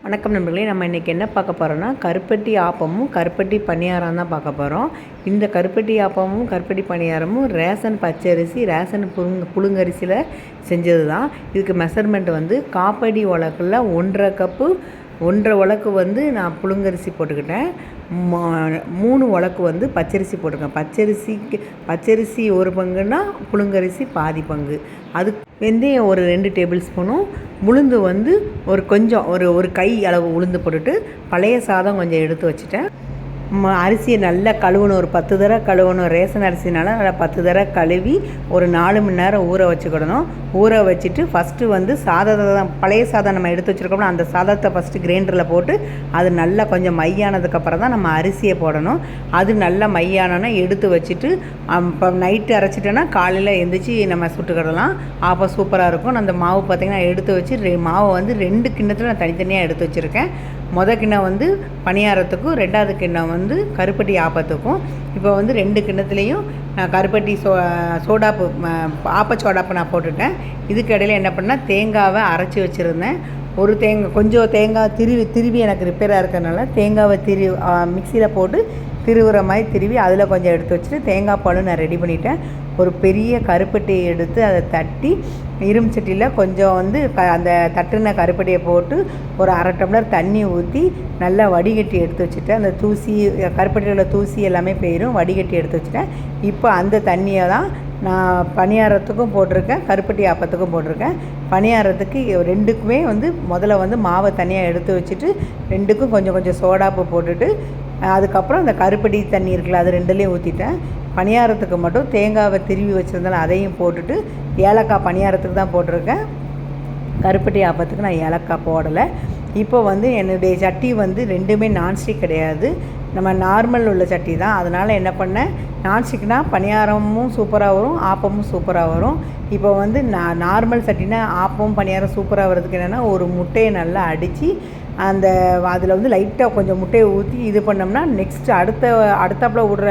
வணக்கம் நண்பர்களே நம்ம இன்றைக்கி என்ன பார்க்க போகிறோன்னா கருப்பட்டி ஆப்பமும் கருப்பட்டி பணியாரம் தான் பார்க்க போகிறோம் இந்த கருப்பட்டி ஆப்பமும் கருப்பட்டி பணியாரமும் ரேஷன் பச்சரிசி ரேஷன் புழுங்க புழுங்கரிசியில் செஞ்சது தான் இதுக்கு மெஷர்மெண்ட் வந்து காப்படி உலகில் ஒன்றரை கப்பு ஒன்றரை உலக்கு வந்து நான் புழுங்கரிசி போட்டுக்கிட்டேன். மூணு உலக்கு வந்து பச்சரிசி போட்டிருக்கேன். பச்சரிசிக்கு பச்சரிசி ஒரு பங்குன்னா புழுங்கரிசி பாதி பங்கு. அது வெந்தயம் ஒரு ரெண்டு டேபிள் ஸ்பூனும் உளுந்து வந்து ஒரு கொஞ்சம் ஒரு ஒரு கை அளவு உளுந்து போட்டுட்டு பழைய சாதம் கொஞ்சம் எடுத்து வச்சுட்டேன். அரிசியை நல்லா கழுவணும். ஒரு பத்து தடவை கழுவணும். ரேஷன் அரிசினால நல்லா பத்து தடவை கழுவி ஒரு நாலு மணி நேரம் ஊற வச்சுக்கிடணும். ஊற வச்சுட்டு ஃபஸ்ட்டு வந்து சாதத்தை தான் பழைய சாதம் நம்ம எடுத்து வச்சுருக்கோம்னா அந்த சாதத்தை ஃபஸ்ட்டு கிரைண்டரில் போட்டு அது நல்லா கொஞ்சம் மையானதுக்கப்புறம் தான் நம்ம அரிசியை போடணும். அது நல்லா மையானோன்னா எடுத்து வச்சுட்டு இப்போ நைட்டு அரைச்சிட்டோன்னா காலையில் எழுந்திரிச்சி நம்ம சுட்டுக்கிடலாம். அப்போ சூப்பராக இருக்கும். அந்த மாவு பார்த்திங்கன்னா எடுத்து வச்சு மாவை வந்து ரெண்டு கிண்ணத்தில் நான் தனித்தனியாக எடுத்து வச்சுருக்கேன். மொதல் கிண்ணம் வந்து பணியாரத்துக்கும் ரெண்டாவது கிண்ணம் வந்து கருப்பட்டி ஆப்பத்துக்கும். இப்போ வந்து ரெண்டு கிண்ணத்துலேயும் நான் கருப்பட்டி சோ சோடாப்பு ஆப்ப சோடாப்பு நான் போட்டுட்டேன். இதுக்கு இடையில என்ன பண்ணால் தேங்காவை அரைச்சி வச்சுருந்தேன். ஒரு தேங்காய் கொஞ்சம் தேங்காய் திருவி திருவி எனக்கு ரிப்பேராக இருக்கிறதுனால தேங்காவை திரு மிக்சியில் போட்டு திருவுற மாதிரி திருவி அதில் கொஞ்சம் எடுத்து வச்சுட்டு தேங்காய் பாலும் நான் ரெடி பண்ணிட்டேன். ஒரு பெரிய கருப்பட்டியை எடுத்து அதை தட்டி இரும்பு சட்டியில் கொஞ்சம் வந்து க அந்த தட்டுன கருப்பட்டியை போட்டு ஒரு அரை டம்ளர் தண்ணி ஊற்றி நல்லா வடிகட்டி எடுத்து வச்சுட்டேன். அந்த தூசி கருப்பட்டியில் தூசி எல்லாமே போயிடும் வடிகட்டி எடுத்து வச்சுட்டேன். இப்போ அந்த தண்ணியை தான் நான் பணியாரத்துக்கும் போட்டிருக்கேன் கருப்பட்டி ஆப்பத்துக்கும் போட்டிருக்கேன். பணியாரத்துக்கு ரெண்டுக்குமே வந்து முதல்ல வந்து மாவை தனியாக எடுத்து வச்சுட்டு ரெண்டுக்கும் கொஞ்சம் கொஞ்சம் சோடாப்பு போட்டுட்டு அதுக்கப்புறம் அந்த கருப்பட்டி தண்ணி இருக்குல்ல அது ரெண்டுலேயும் ஊற்றிட்டேன் பணியாரத்துக்கு மட்டும் தேங்காவை திருவி வச்சுருந்தாலும் அதையும் போட்டுட்டு ஏலக்காய் பணியாரத்துக்கு தான் போட்டிருக்கேன். கருப்பட்டி ஆப்பத்துக்கு நான் ஏலக்காய் போடலை. இப்போ வந்து என்னுடைய சட்டி வந்து ரெண்டுமே நான்ஸ்டிக் கிடையாது. நம்ம நார்மல் உள்ள சட்டி தான். அதனால் என்ன பண்ணேன் நான்ஸ்டிக்னால் பணியாரமும் சூப்பராக வரும் ஆப்பமும் சூப்பராக வரும். இப்போ வந்து நான் நார்மல் சட்டினா ஆப்பமும் பணியாரம் சூப்பராக வர்றதுக்கு என்னென்னா ஒரு முட்டையை நல்லா அடித்து அந்த அதில் வந்து லைட்டாக கொஞ்சம் முட்டையை ஊற்றி இது பண்ணோம்னா நெக்ஸ்ட்டு அடுத்த அடுத்தாப்பில் விடுற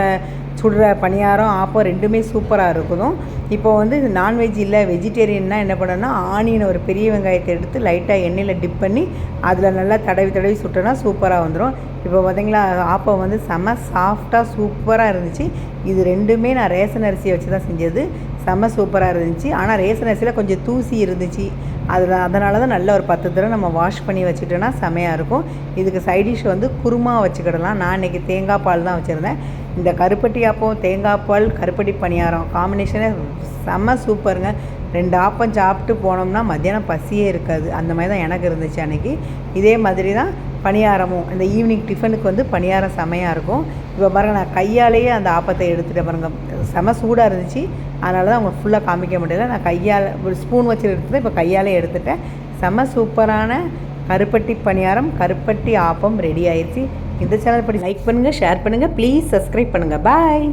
சுடுற பணியாரம் ஆப்பம் ரெண்டுமே சூப்பராக இருக்கணும் இப்போ வந்து நான்வெஜ் இல்லை வெஜிடேரியன்னா என்ன பண்ணணும்னா ஆனியன் ஒரு பெரிய வெங்காயத்தை எடுத்து லைட்டாக எண்ணெயில் டிப் பண்ணி அதில் நல்லா தடவி தடவி சுட்டோன்னா சூப்பராக வந்துடும் இப்போ பார்த்தீங்களா ஆப்பம் வந்து செம்ம சாஃப்டாக சூப்பராக இருந்துச்சு. இது ரெண்டுமே நான் ரேஷன் அரிசியை வச்சு தான் செஞ்சது. செம்ம சூப்பராக இருந்துச்சு. ஆனால் ரேசன் அரிசியில் கொஞ்சம் தூசி இருந்துச்சு. அதில் அதனால தான் நல்ல ஒரு பத்து தடவை நம்ம வாஷ் பண்ணி வச்சுட்டோன்னா செமையாக இருக்கும். இதுக்கு சைடிஷ் வந்து குருமா வச்சுக்கிடலாம். நான் இன்றைக்கி தேங்காய் பால் தான் வச்சுருந்தேன். இந்த கருப்பட்டி ஆப்பம் தேங்காய் பால் கருப்பட்டி பணியாரம் காம்பினேஷனே செம்ம சூப்பருங்க. ரெண்டு ஆப்பம் சாப்பிட்டு போனோம்னா மத்தியானம் பசியே இருக்காது. அந்த மாதிரி தான் எனக்கு இருந்துச்சு அன்றைக்கி இதே மாதிரி தான் பணியாரமும். இந்த ஈவினிங் டிஃபனுக்கு வந்து பணியாரம் செமையாக இருக்கும். இப்போ பாருங்கள் நான் கையாலேயே அந்த ஆப்பத்தை எடுத்துகிட்டு பாருங்கள் செம சூடாக இருந்துச்சு. அதனால தான் அவங்க ஃபுல்லாக காமிக்க முடியல. நான் கையால் ஒரு ஸ்பூன் வச்சு எடுத்துட்டு இப்போ கையாலே எடுத்துட்டேன். செம சூப்பரான கருப்பட்டி பணியாரம் கருப்பட்டி ஆப்பம் ரெடி ஆயிடுச்சு இந்த சேனல் படி லைக் பண்ணுங்கள் ஷேர் பண்ணுங்கள் ப்ளீஸ் சப்ஸ்கிரைப் பண்ணுங்கள் பாய்